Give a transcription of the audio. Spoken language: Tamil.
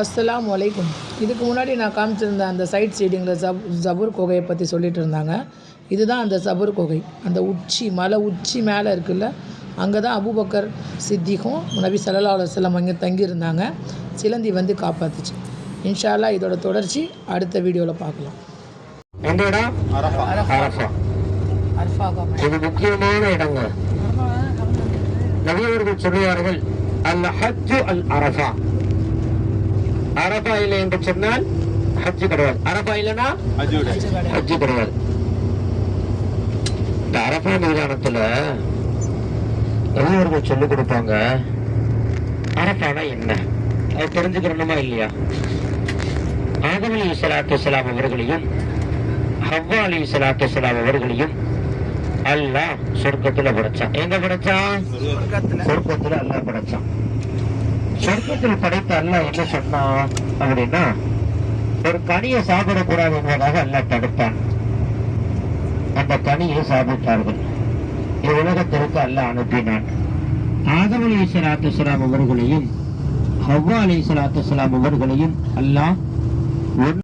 அஸ்ஸலாமு அலைக்கும். இதுக்கு முன்னாடி நான் காமிச்சிருந்த அந்த சைட் சீடிங்கில் ஜப் ஜபூர் குகையை பற்றி சொல்லிட்டு இருந்தாங்க. இதுதான் அந்த ஜபூர் குகை. அந்த உச்சி மலை உச்சி மேலே இருக்குல்ல அங்கே தான் அபூபக்கர் சித்திக்கும் நபி ஸல்லல்லாஹு அலைஹி வஸல்லம் அங்கே தங்கியிருந்தாங்க. சிலந்தி வந்து காப்பாத்துச்சு. இன்ஷா அல்லாஹ் இதோட தொடர்ச்சி அடுத்த வீடியோவில் பார்க்கலாம். எந்த இடம் இது முக்கியமான இடங்க நபியவர்கள் சொல்லுவார்கள் அல் ஹஜ்ஜு அல் அரஃபா அரஃபா இல்லை என்று சொன்னால் ஹஜ்ஜு கிடையாது. அரஃபா இல்லைன்னா ஹஜ்ஜு கிடையாது. இந்த அரஃபா மைதானத்துல நபியவர்கள் சொல்லிக் கொடுப்பாங்க அரஃபானா என்ன? அது தெரிஞ்சுக்கிறணுமா இல்லையா? ஆதம் அலி சலாத்து வலாம் அவர்களையும் ஹவ்வா அலி சலாத்து வலாம் அவர்களையும் அல்லாஹ் சொர்க்கத்துல படைச்சான். எங்க படைச்சான்? சொர்க்கத்துல அல்லாஹ் படைச்சான். சொர்க்கத்தில் படைத்த அல்ல என்ன சொன்னான் அப்படின்னா ஒரு கனியை சாப்பிடக்கூடாது என்பதாக அல்ல தடுத்தான். அந்த கனியை சாப்பிட்டார்கள். உலகத்திற்கு அல்ல அனுப்பினான். ஆதம் அலி சலாத்து வலாம் அவர்களையும் ஹவ்வா அலி சலாத்து வலாம் அவர்களையும் அல்லாஹ் ஒன்று